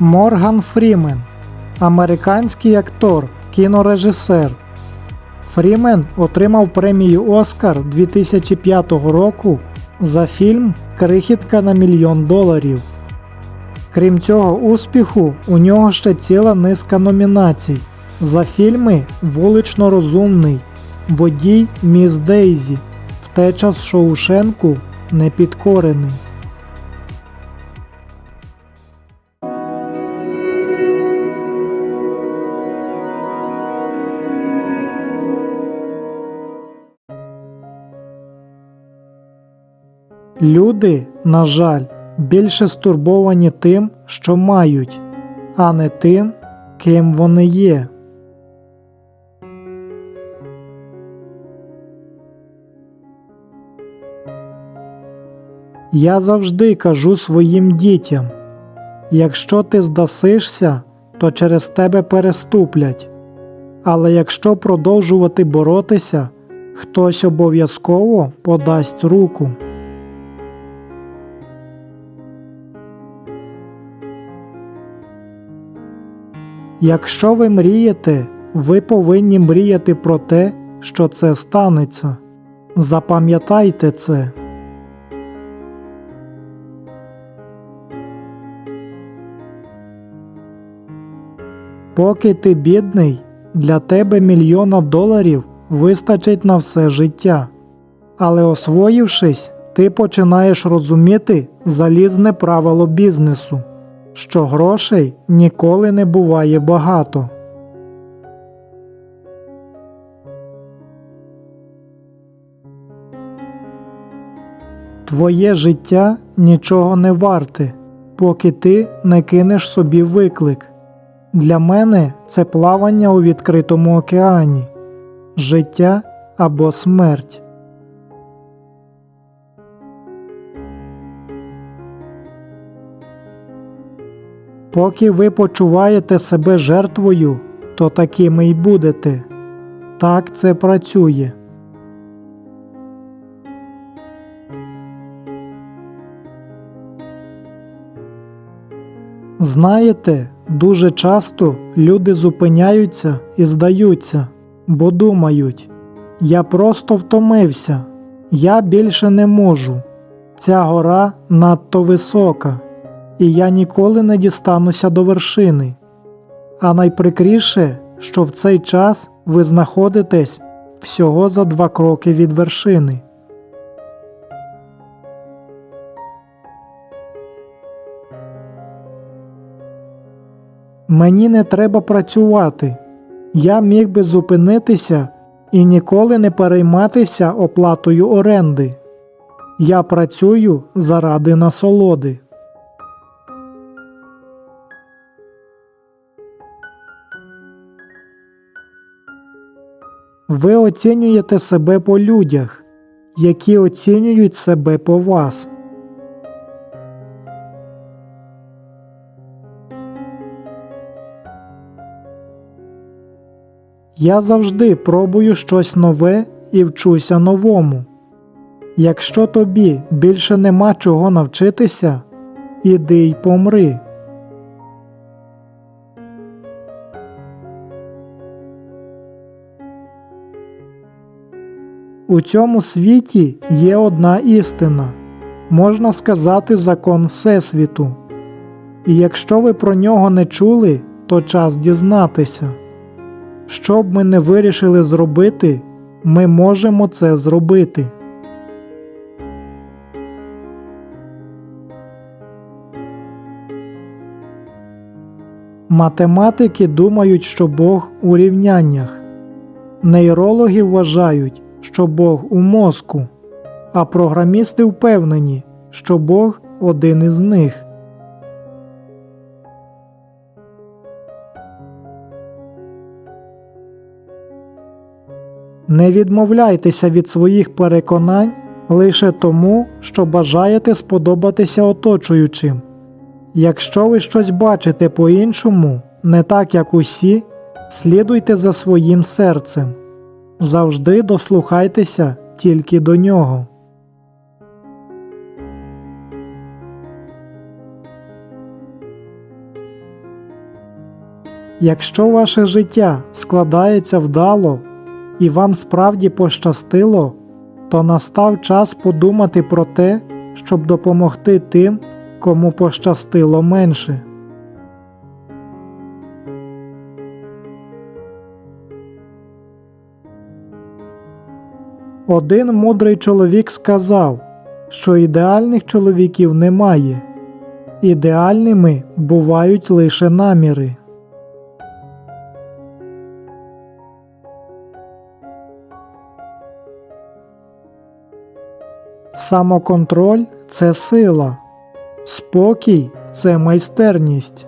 Морган Фрімен, американський актор, кінорежисер. Фрімен отримав премію Оскар 2005 року за фільм Крихітка на мільйон доларів. Крім цього успіху, у нього ще ціла низка номінацій за фільми Вулично розумний, Водій Міс Дейзі, Втеча з Шоушенку, Непідкорений. Люди, на жаль, більше стурбовані тим, що мають, а не тим, ким вони є. Я завжди кажу своїм дітям: якщо ти здасишся, то через тебе переступлять. Але якщо продовжувати боротися, хтось обов'язково подасть руку. Якщо ви мрієте, ви повинні мріяти про те, що це станеться. Запам'ятайте це. Поки ти бідний, для тебе мільйона доларів вистачить на все життя. Але освоївшись, ти починаєш розуміти залізне правило бізнесу, що грошей ніколи не буває багато. Твоє життя нічого не варте, поки ти не кинеш собі виклик. Для мене це плавання у відкритому океані, життя або смерть. Поки ви почуваєте себе жертвою, то такими й будете. Так це працює. Знаєте, дуже часто люди зупиняються і здаються, бо думають, я просто втомився, я більше не можу. Ця гора надто висока, і я ніколи не дістануся до вершини. А найприкріше, що в цей час ви знаходитесь всього за два кроки від вершини. Мені не треба працювати. Я міг би зупинитися і ніколи не перейматися оплатою оренди. Я працюю заради насолоди. Ви оцінюєте себе по людях, які оцінюють себе по вас. Я завжди пробую щось нове і вчуся новому. Якщо тобі більше нема чого навчитися, іди й помри. У цьому світі є одна істина, можна сказати, закон Всесвіту. І якщо ви про нього не чули, то час дізнатися. Що б ми не вирішили зробити, ми можемо це зробити. Математики думають, що Бог у рівняннях. Нейрологи вважають, що Бог у мозку, а програмісти впевнені, що Бог один із них. Не відмовляйтеся від своїх переконань лише тому, що бажаєте сподобатися оточуючим. Якщо ви щось бачите по-іншому, не так як усі, слідуйте за своїм серцем. Завжди дослухайтеся тільки до нього. Якщо ваше життя складається вдало і вам справді пощастило, то настав час подумати про те, щоб допомогти тим, кому пощастило менше. Один мудрий чоловік сказав, що ідеальних чоловіків немає, ідеальними бувають лише наміри. Самоконтроль це сила, спокій це майстерність.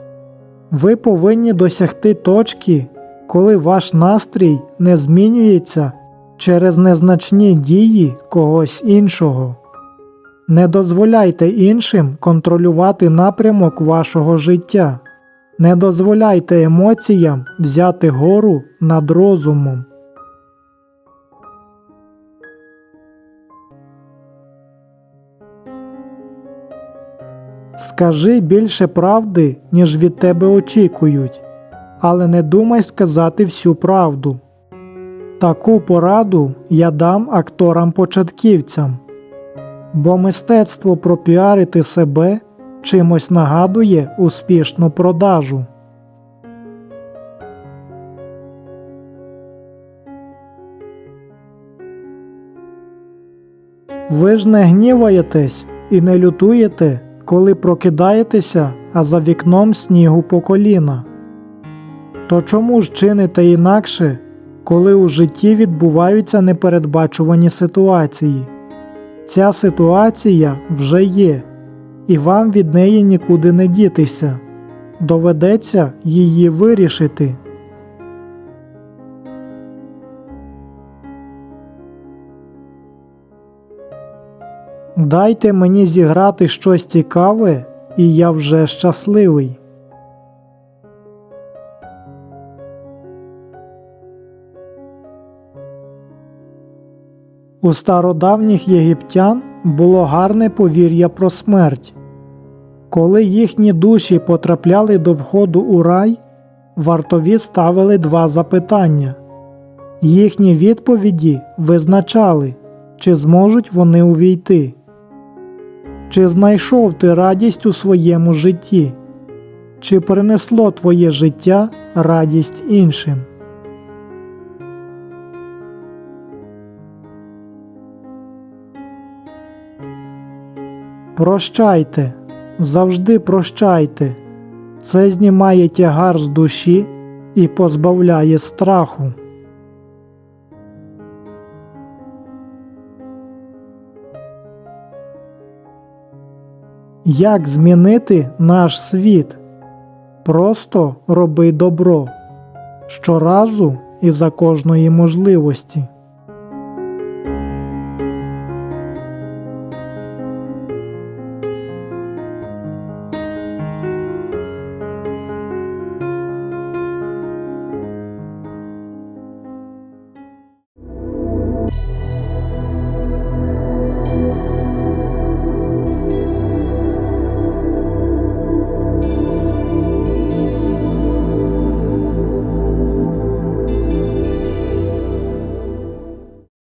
Ви повинні досягти точки, коли ваш настрій не змінюється через незначні дії когось іншого. Не дозволяйте іншим контролювати напрямок вашого життя. Не дозволяйте емоціям взяти гору над розумом. Скажи більше правди, ніж від тебе очікують, але не думай сказати всю правду. Таку пораду я дам акторам-початківцям, бо мистецтво пропіарити себе чимось нагадує успішну продажу. Ви ж не гніваєтесь і не лютуєте, коли прокидаєтеся, а за вікном снігу по коліна. То чому ж чините інакше, коли у житті відбуваються непередбачувані ситуації? Ця ситуація вже є, і вам від неї нікуди не дітися. Доведеться її вирішити. Дайте мені зіграти щось цікаве, і я вже щасливий. У стародавніх єгиптян було гарне повір'я про смерть. Коли їхні душі потрапляли до входу у рай, вартові ставили два запитання. Їхні відповіді визначали, чи зможуть вони увійти. Чи знайшов ти радість у своєму житті? Чи принесло твоє життя радість іншим? Прощайте, завжди прощайте. Це знімає тягар з душі і позбавляє страху. Як змінити наш світ? Просто роби добро щоразу і за кожної можливості.